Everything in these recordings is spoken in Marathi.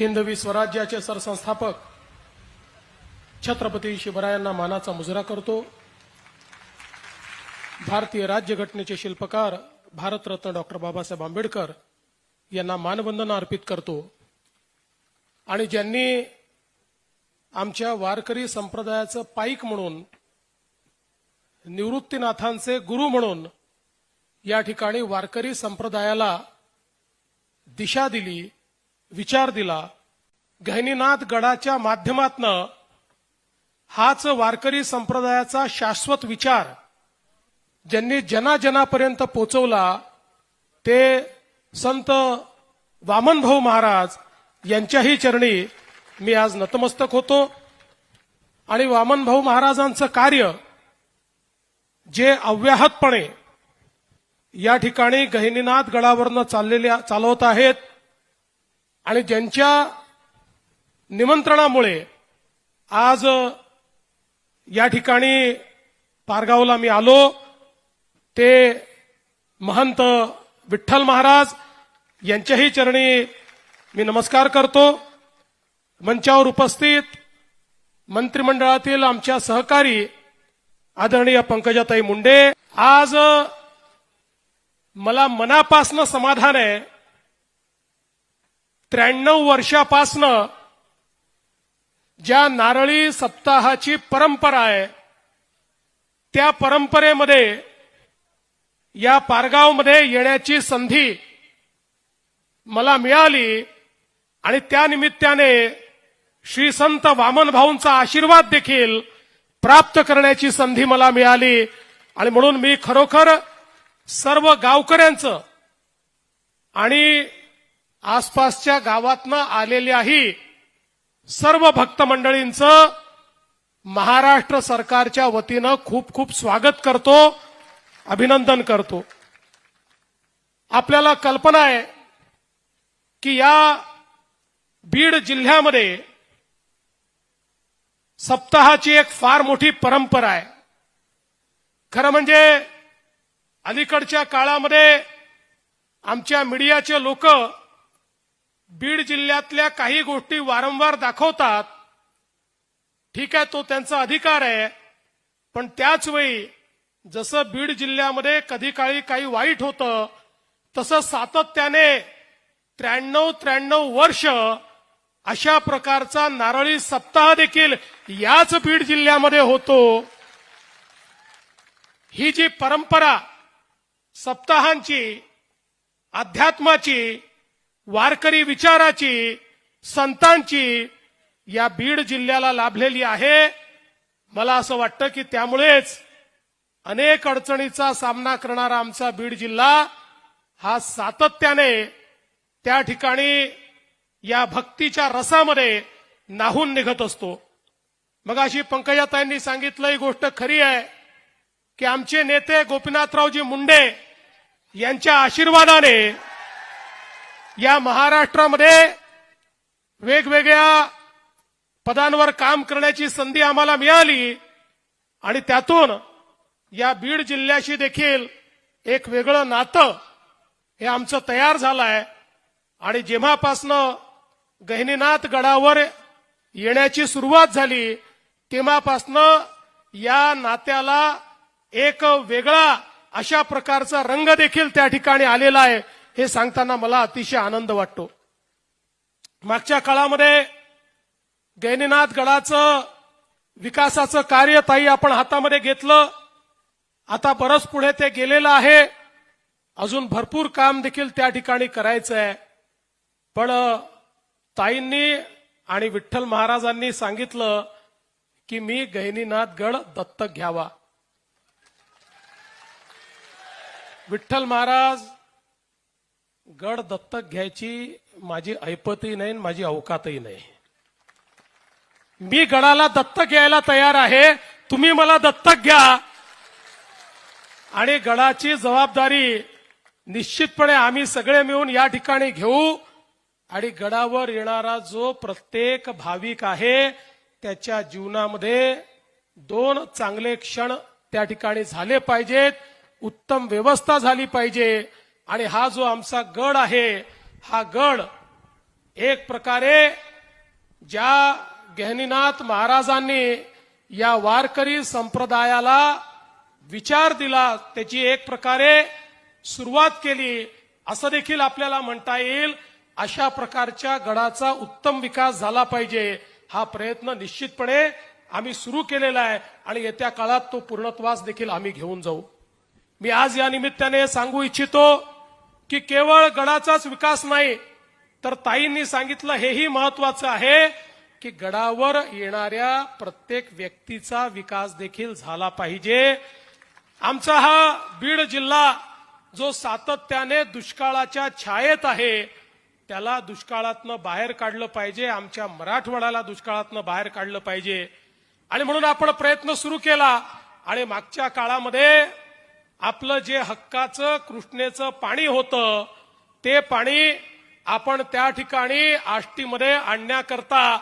हिंदवी स्वराज्याचे सरसंस्थापक छत्रपती शिवरायांना मानाचा मुजरा करतो. भारतीय राज्यघटनेचे शिल्पकार भारतरत्न डॉक्टर बाबासाहेब आंबेडकर यांना मानवंदना अर्पित करतो. आणि ज्यांनी आमच्या वारकरी संप्रदायाचं पाईक म्हणून निवृत्तीनाथांचे गुरु म्हणून या ठिकाणी वारकरी संप्रदायाला दिशा दिली विचार दिला गहिनीनाथ गडाच्या माध्यमातनं हाच वारकरी संप्रदायाचा शाश्वत विचार ज्यांनी जनाजनापर्यंत पोचवला ते संत वामनभाऊ महाराज यांच्याही चरणी मी आज नतमस्तक होतो. आणि वामनभाऊ महाराजांचं कार्य जे अव्याहतपणे या ठिकाणी गहिनीनाथ गडावरनं चाललेल्या चालवत आहेत आणि ज्यांच्या निमंत्रणामुळे आज या ठिकाणी पारगावला मी आलो ते महंत विठ्ठल महाराज यांच्याही चरणी मी नमस्कार करतो. मंचावर उपस्थित मंत्रिमंडळातील आमच्या सहकारी आदरणीय पंकजाताई मुंडे. आज मला मनापासनं समाधान आहे. त्र्याण्णव वर्षापासनं ज्या नारळी सप्ताहाची परंपरा आहे त्या परंपरेमध्ये या पारगावमध्ये येण्याची संधी मला मिळाली आणि त्या निमित्ताने श्री संत वामन भाऊंचा आशीर्वाद देखील प्राप्त करण्याची संधी मला मिळाली. आणि म्हणून मी खरोखर सर्व गावकऱ्यांचं आणि आसपासच्या गावातनं आलेल्याही सर्व भक्त मंडळींचं महाराष्ट्र सरकारच्या वतीनं खूप खूप स्वागत करतो अभिनंदन करतो. आपल्याला कल्पना आहे की या बीड जिल्ह्यामध्ये सप्ताहाची एक फार मोठी परंपरा आहे. खरं म्हणजे अलीकडच्या काळामध्ये आमच्या मीडियाचे लोक बीड जिल्ह्यातल्या काही गोष्टी वारंवार दाखवतात. ठीक आहे तो त्यांचा अधिकार आहे. पण त्याच वेळी जसं बीड जिल्ह्यामध्ये कधी काळी काही वाईट होतं तसं सातत्याने त्र्याण्णव त्र्याण्णव वर्ष अशा प्रकारचा नारळी सप्ताह देखील याच बीड जिल्ह्यामध्ये होतो. ही जी परंपरा सप्ताहांची अध्यात्माची वारकरी विचाराची संतांची या बीड जिल्ह्याला लाभलेली आहे. मला असं वाटतं की त्यामुळेच अनेक अडचणीचा सामना करणारा आमचा बीड जिल्हा हा सातत्याने त्या ठिकाणी या भक्तीच्या रसामध्ये नाहून निघत असतो. मग अशी पंकजाताईंनी सांगितलं ही गोष्ट खरी आहे की आमचे नेते गोपीनाथरावजी मुंडे यांच्या आशीर्वादाने या महाराष्ट्रामध्ये वेगवेगळ्या पदांवर काम करण्याची संधी आम्हाला मिळाली आणि त्यातून या बीड जिल्ह्याशी देखील एक वेगळं नातं हे आमचं तयार झालं आहे आणि जेव्हापासनं गहिनीनाथ गडावर येण्याची सुरुवात झाली तेव्हापासनं या नात्याला एक वेगळा अशा प्रकारचा रंग देखील त्या ठिकाणी आलेला आहे. हे सांगताना मला अतिशय आनंद वाटतो. मागच्या काळामध्ये गैनीनाथ गडाचं विकासाचं कार्य ताई आपण हातामध्ये घेतलं. आता बरंच पुढे ते गेलेलं आहे. अजून भरपूर काम देखील त्या ठिकाणी करायचं आहे. पण ताईंनी आणि विठ्ठल महाराजांनी सांगितलं की मी गहिनीनाथ गड दत्तक घ्यावा. विठ्ठल महाराज गड दत्तक घ्यायची माझी ऐपतही नाही आणि माझी अवकातही नाही. मी गडाला दत्तक घ्यायला तयार आहे. तुम्ही मला दत्तक घ्या. आणि गडाची जबाबदारी निश्चितपणे आम्ही सगळे मिळून या ठिकाणी घेऊ. आणि गडावर येणारा जो प्रत्येक भाविक आहे त्याच्या जीवनामध्ये दोन चांगले क्षण त्या ठिकाणी झाले पाहिजेत. उत्तम व्यवस्था झाली पाहिजे. आणि हा जो आमचा गड आहे हा गड एक प्रकारे ज्या गहनीनाथ महाराजांनी या वारकरी संप्रदायाला विचार दिला त्याची एक प्रकारे सुरुवात केली असं देखील आपल्याला म्हणता येईल अशा प्रकारच्या गडाचा उत्तम विकास झाला पाहिजे हा प्रयत्न निश्चितपणे आम्ही सुरू केलेला आहे आणि येत्या काळात तो पूर्णत्वास देखील आम्ही घेऊन जाऊ. मी आज या निमित्ताने सांगू इच्छितो की केवळ गडाचाच विकास नाही तर ताईंनी सांगितलं हेही महत्वाचं आहे की गडावर येणाऱ्या प्रत्येक व्यक्तीचा विकास देखील झाला पाहिजे. आमचा हा बीड जिल्हा जो सातत्याने दुष्काळाच्या छायेत आहे त्याला दुष्काळातनं बाहेर काढलं पाहिजे आमच्या मराठवाड्याला दुष्काळातनं बाहेर काढलं पाहिजे. आणि म्हणून आपण प्रयत्न सुरू केला आणि मागच्या काळामध्ये आपलं जे हक्काचं कृष्णेचं पाणी होतं ते पाणी आपण त्या ठिकाणी आष्टीमध्ये आणण्याकरता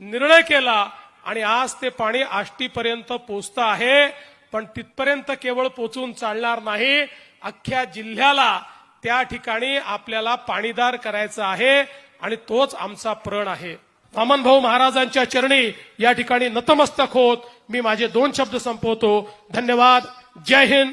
निर्णय केला आणि आज ते पाणी आष्टीपर्यंत पोचतं आहे. पण तिथपर्यंत केवळ पोचून चालणार नाही. अख्ख्या जिल्ह्याला त्या ठिकाणी आपल्याला पाणीदार करायचं आहे आणि तोच आमचा प्रण आहे. वामनभाऊ महाराजांच्या चरणी या ठिकाणी नतमस्तक होत. मी माझे दोन शब्द संपवतो. धन्यवाद. जय हिंद.